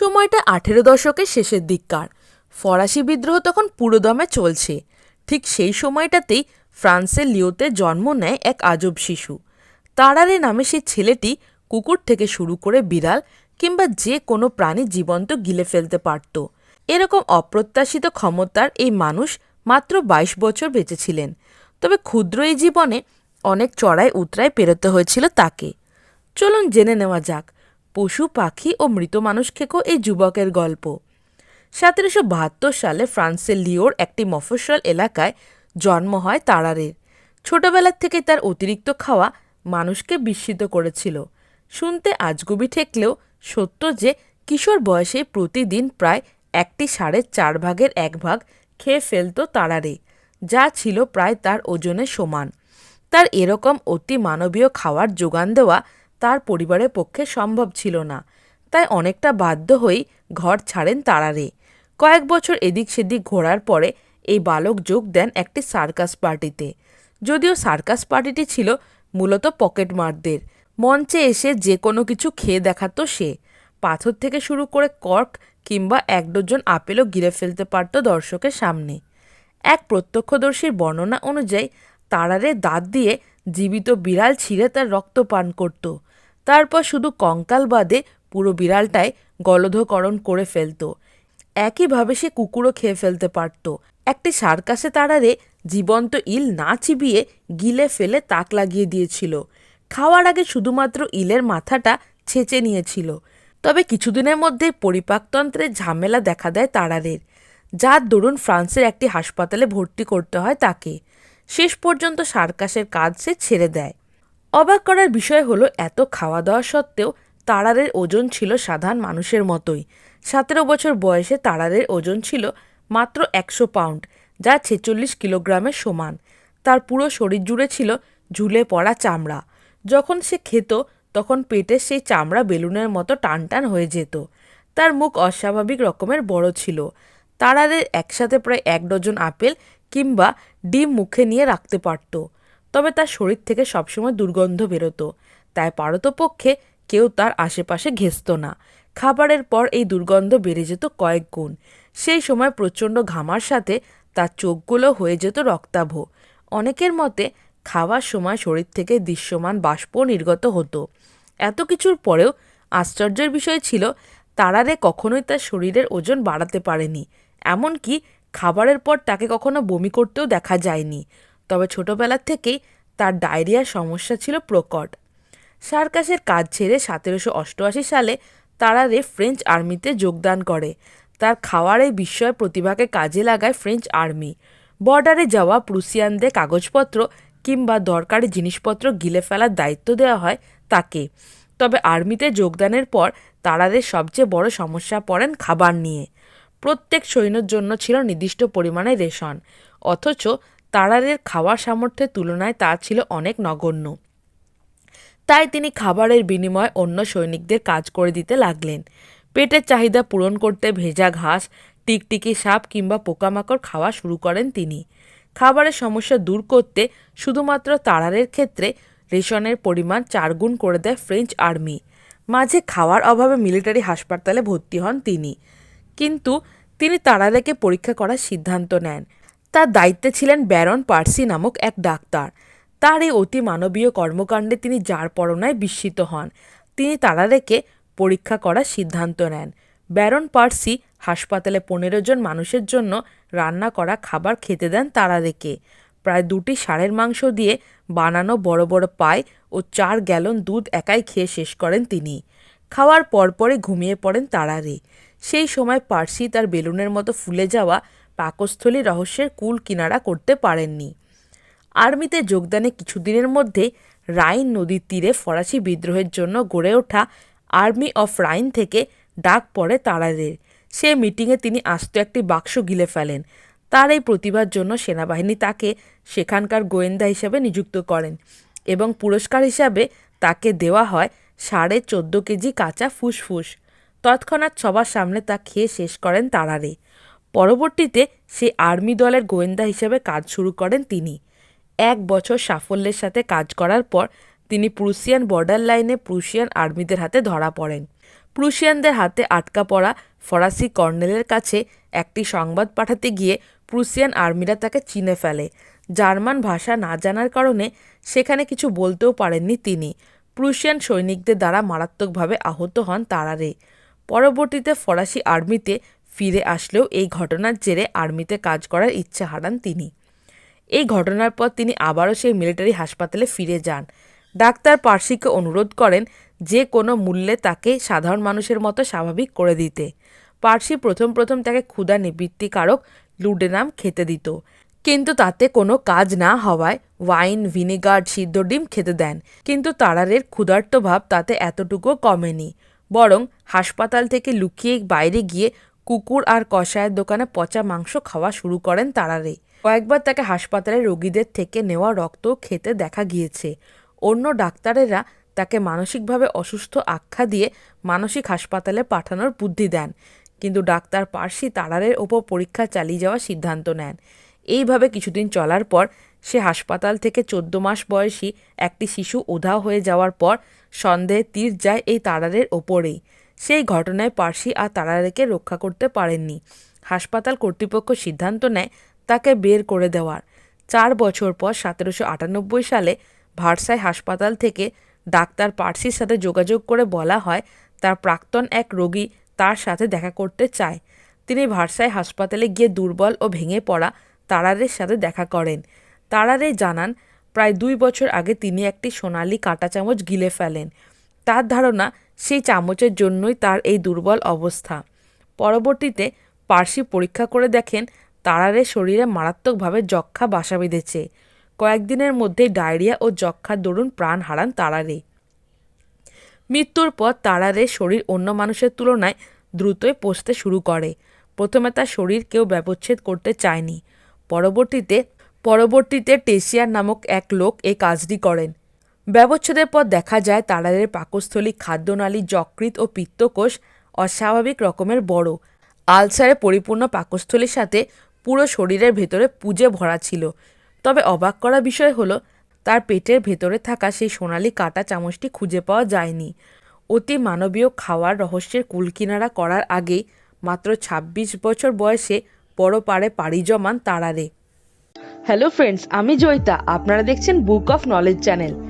সময়টা আঠেরো দশকের শেষের দিককার ফরাসি বিদ্রোহ তখন পুরোদমে চলছে। ঠিক সেই সময়টাতেই ফ্রান্সের লিওতে জন্ম নেয় এক আজব শিশু। তারারে নামে সেই ছেলেটি কুকুর থেকে শুরু করে বিড়াল কিংবা যে কোনো প্রাণী জীবন্ত গিলে ফেলতে পারত। এরকম অপ্রত্যাশিত ক্ষমতার এই মানুষ মাত্র ২২ বছর বেঁচেছিলেন তবে ক্ষুদ্র এই জীবনে অনেক চড়াই উতরায় পেরোতে হয়েছিল তাকে। চলুন জেনে নেওয়া যাক পশু, পাখি ও মৃত মানুষ খেকো এই যুবকের গল্প। সতেরোশো বাহাত্তর সালে ফ্রান্সের লিওর একটি মফস্বল এলাকায় জন্ম হয় তারারের। ছোটবেলার থেকে তার অতিরিক্ত খাওয়া মানুষকে বিস্মিত করেছিল। শুনতে আজগুবি ঠেকলেও সত্য যে কিশোর বয়সে প্রতিদিন প্রায় একটি সাড়ে চার ভাগের এক ভাগ খেয়ে ফেলত তারারে, যা ছিল প্রায় তার ওজনে সমান। তার এরকম অতি মানবীয় খাওয়ার যোগান দেওয়া তার পরিবারের পক্ষে সম্ভব ছিল না। তাই অনেকটা বাধ্য হয়েই ঘর ছাড়েন তারারে। কয়েক বছর এদিক সেদিক ঘোরার পরে এই বালক যোগ দেন একটি সার্কাস পার্টিতে। যদিও সার্কাস পার্টিটি ছিল মূলত পকেটমারদের। মঞ্চে এসে যে কোনো কিছু খেয়ে দেখাতো সে। পাথর থেকে শুরু করে কর্ক কিংবা এক ডজন আপেলও গিরে ফেলতে পারত দর্শকের সামনে। এক প্রত্যক্ষদর্শীর বর্ণনা অনুযায়ী তারারে দাঁত দিয়ে জীবিত বিড়াল ছিঁড়ে তার রক্ত পান করত। তারপর শুধু কঙ্কাল বাদে পুরো বিড়ালটাই গলধকরণ করে ফেলত। একইভাবে সে কুকুরও খেয়ে ফেলতে পারত। একটি সার্কাসে তারারে জীবন্ত ইল না চিবিয়ে গিলে ফেলে তাক লাগিয়ে দিয়েছিল। খাওয়ার আগে শুধুমাত্র ইলের মাথাটা ছেঁচে নিয়েছিল। তবে কিছুদিনের মধ্যে পরিপাকতন্ত্রের ঝামেলা দেখা দেয় তারারের যার দরুন ফ্রান্সের একটি হাসপাতালে ভর্তি করতে হয় তাকে। শেষ পর্যন্ত সার্কাসের কাজ সে ছেড়ে দেয়। অবাক করার বিষয় হলো, এত খাওয়া দাওয়া সত্ত্বেও তারারের ওজন ছিল সাধারণ মানুষের মতোই। সতেরো বছর বয়সে তারারের ওজন ছিল মাত্র একশো পাউন্ড, যা ছেচল্লিশ কিলোগ্রামের সমান। তার পুরো শরীর জুড়ে ছিল ঝুলে পড়া চামড়া। যখন সে খেত, তখন পেটে সেই চামড়া বেলুনের মতো টানটান হয়ে যেত। তার মুখ অস্বাভাবিক রকমের বড় ছিল। তারারের একসাথে প্রায় এক ডজন আপেল কিংবা ডিম মুখে নিয়ে রাখতে পারত। তবে তার শরীর থেকে সবসময় দুর্গন্ধ বেরোতো। তাই পারতপক্ষে কেউ তার আশেপাশে ঘেসত না। খাবারের পর এই দুর্গন্ধ বেড়ে যেত কয়েক গুণ। সেই সময় প্রচণ্ড ঘামার সাথে তার চোখগুলো হয়ে যেত রক্তাভ। অনেকের মতে খাওয়ার সময় শরীর থেকে দৃশ্যমান বাষ্প নির্গত হতো। এত কিছুর পরেও আশ্চর্যের বিষয় ছিল, তারারে কখনোই তার শরীরের ওজন বাড়াতে পারেনি। এমনকি খাবারের পর তাকে কখনো বমি করতেও দেখা যায়নি। তবে ছোটবেলার থেকেই তার ডায়রিয়ার সমস্যা ছিল প্রকট। সার্কাসের কাজ ছেড়ে সতেরোশো অষ্টআশি সালে তারারে ফ্রেঞ্চ আর্মিতে যোগদান করে। তার খাওয়ার এই বিস্ময় প্রতিভাকে কাজে লাগায় ফ্রেঞ্চ আর্মি। বর্ডারে যাওয়া প্রুসিয়ানদের কাগজপত্র কিংবা দরকারি জিনিসপত্র গিলে ফেলার দায়িত্ব দেওয়া হয় তাকে। তবে আর্মিতে যোগদানের পর তারাদের সবচেয়ে বড় সমস্যা পড়েন খাবার নিয়ে। প্রত্যেক সৈন্যর জন্য ছিল নির্দিষ্ট পরিমাণে রেশন। অথচ তারাদের খাওয়ার সামর্থ্যের তুলনায় তা ছিল অনেক নগণ্য। তাই তিনি খাবারের বিনিময়ে অন্য সৈনিকদের কাজ করে দিতে লাগলেন। পেটের চাহিদা পূরণ করতে ভেজা ঘাস, টিকটিকি সাপ কিংবা পোকামাকড় খাওয়া শুরু করেন তিনি। খাবারের সমস্যা দূর করতে শুধুমাত্র তারারের ক্ষেত্রে রেশনের পরিমাণ চারগুণ করে দেয় ফ্রেঞ্চ আর্মি। মাঝে খাওয়ার অভাবে মিলিটারি হাসপাতালে ভর্তি হন তিনি। কিন্তু তিনি তারারেকে পরীক্ষা করার সিদ্ধান্ত নেন। তার দায়িত্বে ছিলেন ব্যারন পার্সি নামক এক ডাক্তার। তার এই অতি মানবীয় কর্মকাণ্ডে তিনি যার পরনায় বিস্মিত হন, তিনি তারারেকে পরীক্ষা করার সিদ্ধান্ত নেন। ব্যারন পার্সি হাসপাতালে পনেরো জন মানুষের জন্য রান্না করা খাবার খেতে দেন তারারেকে প্রায় দুটি ষাঁড়ের মাংস দিয়ে বানানো বড় বড় পায় ও চার গ্যালন দুধ একাই খেয়ে শেষ করেন তিনি। খাওয়ার পরপরে ঘুমিয়ে পড়েন তারারে। সেই সময় পার্সি তার বেলুনের মতো ফুলে যাওয়া পাকস্থলী রহস্যের কুল কিনারা করতে পারেননি। আর্মিতে যোগদানে কিছুদিনের মধ্যে রাইন নদীর তীরে ফরাসি বিদ্রোহের জন্য গড়ে ওঠা আর্মি অফ রাইন থেকে ডাক পড়ে তারাদের। সে মিটিংয়ে তিনি আস্ত একটি বাক্স গিলে ফেলেন। তার এই প্রতিভার জন্য সেনাবাহিনী তাকে সেখানকার গোয়েন্দা হিসাবে নিযুক্ত করেন এবং পুরস্কার হিসাবে তাকে দেওয়া হয় সাড়ে চোদ্দ কেজি কাঁচা ফুসফুস। তৎক্ষণাৎ সবার সামনে তা খেয়ে শেষ করেন তারারে। পরবর্তীতে সে আর্মি দলের গোয়েন্দা হিসেবে কাজ শুরু করেন তিনি। এক বছর সাফল্যের সাথে কাজ করার পর তিনি প্রুসিয়ান বর্ডার লাইনে প্রুসিয়ান আর্মিদের হাতে ধরা পড়েন। প্রুশিয়ানদের হাতে আটকা পড়া ফরাসি কর্নেলের কাছে একটি সংবাদ পাঠাতে গিয়ে প্রুশিয়ান আর্মিরা তাকে চিনে ফেলে। জার্মান ভাষা না জানার কারণে সেখানে কিছু বলতেও পারেননি তিনি। প্রুশিয়ান সৈনিকদের দ্বারা মারাত্মকভাবে আহত হন তারারে পরবর্তীতে ফরাসি আর্মিতে ফিরে আসলেও এই ঘটনার জেরে আর্মিতে কাজ করার ইচ্ছে হারান তিনি। এই ঘটনার পর তিনি আবারও সেই মিলিটারি হাসপাতালে ফিরে যান। ডাক্তার পার্সিকে অনুরোধ করেন যে কোনো মূল্যে তাকে সাধারণ মানুষের মতো স্বাভাবিক করে দিতে। পার্সি প্রথম প্রথম তাকে ক্ষুধা নিবৃত্তিকারক লুডেনাম খেতে দিত। কিন্তু তাতে কোনো কাজ না হওয়ায় ওয়াইন, ভিনেগার, সিদ্ধ ডিম খেতে দেন। কিন্তু তারারের ক্ষুধার্ত ভাব তাতে এতটুকুও কমেনি। বরং হাসপাতাল থেকে লুকিয়ে বাইরে গিয়ে কুকুর আর কষায়ের দোকানে পচা মাংস খাওয়া শুরু করেন তারারে কয়েকবার তাকে হাসপাতালে রোগীদের থেকে নেওয়া রক্ত খেতে দেখা গিয়েছে। অন্য ডাক্তারেরা তাকে মানসিকভাবে অসুস্থ আখ্যা দিয়ে মানসিক হাসপাতালে পাঠানোর বুদ্ধি দেন, কিন্তু ডাক্তার পার্সি তারারের ওপর পরীক্ষা চালিয়ে যাওয়ার সিদ্ধান্ত নেন। এইভাবে কিছুদিন চলার পর সে হাসপাতাল থেকে চোদ্দ মাস বয়সী একটি শিশু উধাও হয়ে যাওয়ার পর সন্দেহে তীর যায় এই তারারের ওপরেই। সেই ঘটনায় পার্সি আর তারারেকে রক্ষা করতে পারেননি। হাসপাতাল কর্তৃপক্ষ সিদ্ধান্ত নেয় তাকে বের করে দেওয়ার। চার বছর পর সতেরোশো আটানব্বই সালে ভার্সাই হাসপাতাল থেকে ডাক্তার পার্সির সাথে যোগাযোগ করে বলা হয়, তার প্রাক্তন এক রোগী তার সাথে দেখা করতে চায়। তিনি ভারসাই হাসপাতালে গিয়ে দুর্বল ও ভেঙে পড়া তারারের সাথে দেখা করেন। তারারে জানান, প্রায় দুই বছর আগে তিনি একটি সোনালি কাঁটা চামচ গিলে ফেলেন। তার ধারণা সেই চামচের জন্যই তার এই দুর্বল অবস্থা। পরবর্তীতে পার্সি পরীক্ষা করে দেখেন তারারের শরীরে মারাত্মকভাবে যক্ষা বাসা বেঁধেছে। কয়েকদিনের মধ্যেই ডায়রিয়া ও যক্ষার দরুন প্রাণ হারান তারারে। মৃত্যুর পর তারারে শরীর অন্য মানুষের তুলনায় দ্রুতই পচতে শুরু করে। প্রথমে তার শরীর কেউ ব্যবচ্ছেদ করতে চায়নি। পরবর্তীতে পরবর্তীতে টেসিয়ার নামক এক লোক এই কাজটি করেন। ব্যবচ্ছেদের পর দেখা যায় তারারের পাকস্থলী, খাদ্যনালী, যকৃৎ ও পিত্তকোষ অস্বাভাবিক রকমের বড়। আলসারে পরিপূর্ণ পাকস্থলীর সাথে পুরো শরীরের ভেতরে পুজে ভরা ছিল। তবে অবাক করা বিষয় হলো, তার পেটের ভেতরে থাকা সেই সোনালি কাটা চামচটি খুঁজে পাওয়া যায়নি। অতি মানবীয় খাওয়ার রহস্যের কুলকিনারা করার আগেই মাত্র ২৬ বছর বয়সে বড় পাড়ে পাড়ি জমান তারারে। হ্যালো ফ্রেন্ডস আমি জয়িতা। আপনারা দেখছেন বুক অফ নলেজ চ্যানেল